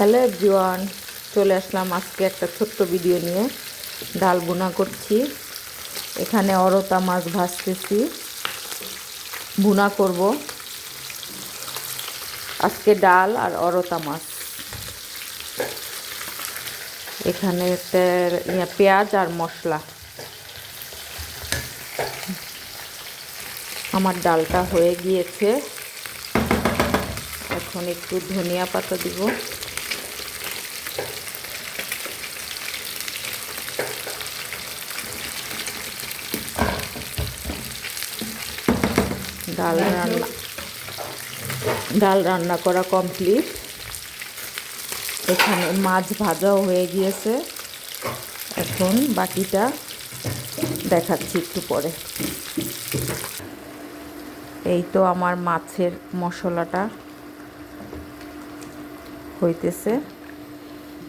Hello everyone, চলে আসলাম আজকে একটা ছোট্ট ভিডিও নিয়ে। ডাল বোনা করছি। এখানে অরতা মাছ ভাজতেছি। বুনা করব। আজকে ডাল আর অরতা মাছ। এখানে পেঁয়াজ আর মশলা। আমার ডালটা হয়ে গিয়েছে। এখন একটু ধনিয়া পাতা দিব। ডাল রান্না। ডাল রান্না করা কমপ্লিট। এখানে মাছ ভাজাও হয়ে গিয়েছে। এখন বাকিটা দেখাচ্ছি একটু পরে। এই তো আমার মাছের মশলাটা হইতেছে।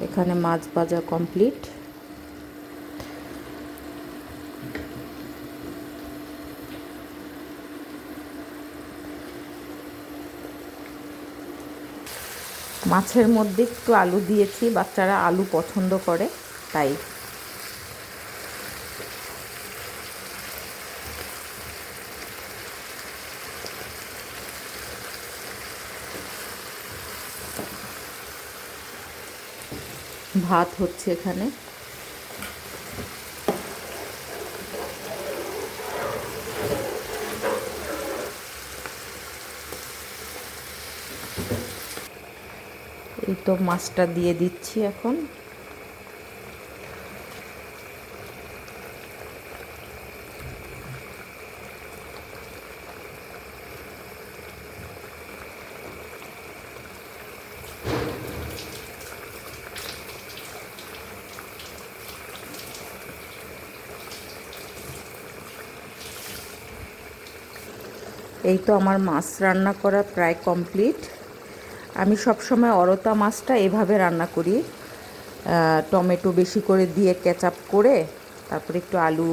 এখানে মাছ ভাজা কমপ্লিট। মাছের মধ্যে একটু আলু দিয়েছি বাচ্চারা আলু পছন্দ করে তাই। ভাত হচ্ছে এখানে। এই তো মাছটা দিয়ে দিচ্ছি এখন। এই তো আমার মাছ রান্না করা প্রায় কমপ্লিট। আমি সবসময় অরতা মাছটা এভাবে রান্না করি। টমেটো বেশি করে দিয়ে কেচাপ করে, তারপরে একটু আলু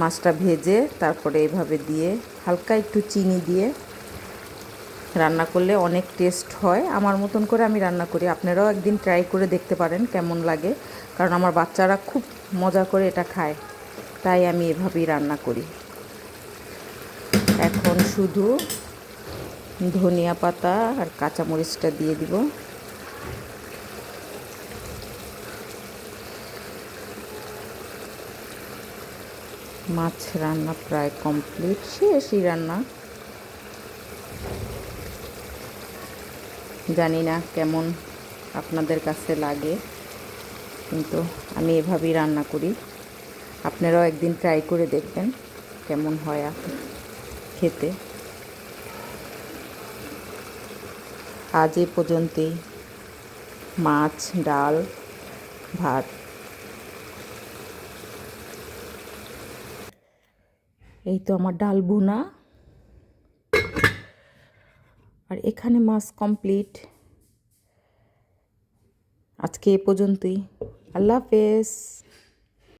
মাছটা ভেজে, তারপরে এভাবে দিয়ে হালকা একটু চিনি দিয়ে রান্না করলে অনেক টেস্ট হয়। আমার মতন করে আমি রান্না করি। আপনারাও একদিন ট্রাই করে দেখতে পারেন কেমন লাগে। কারণ আমার বাচ্চারা খুব মজা করে এটা খায়। তাই আমি এভাবেই রান্না করি। এখন শুধু ধনিয়া পাতা আর কাঁচামরিচটা দিয়ে দিব। মাছ রান্না প্রায় কমপ্লিট, শেষই রান্না। জানি না কেমন আপনাদের কাছে লাগে, কিন্তু আমি এভাবেই রান্না করি। আপনারাও একদিন ট্রাই করে দেখবেন কেমন হয় খেতে। আজ এ পর্যন্তই। মাছ, ডাল, ভাত। এই তো আমার ডাল বোনা আর এখানে মাছ কমপ্লিট। আজকে এ পর্যন্তই। আল্লাহ হাফেজ।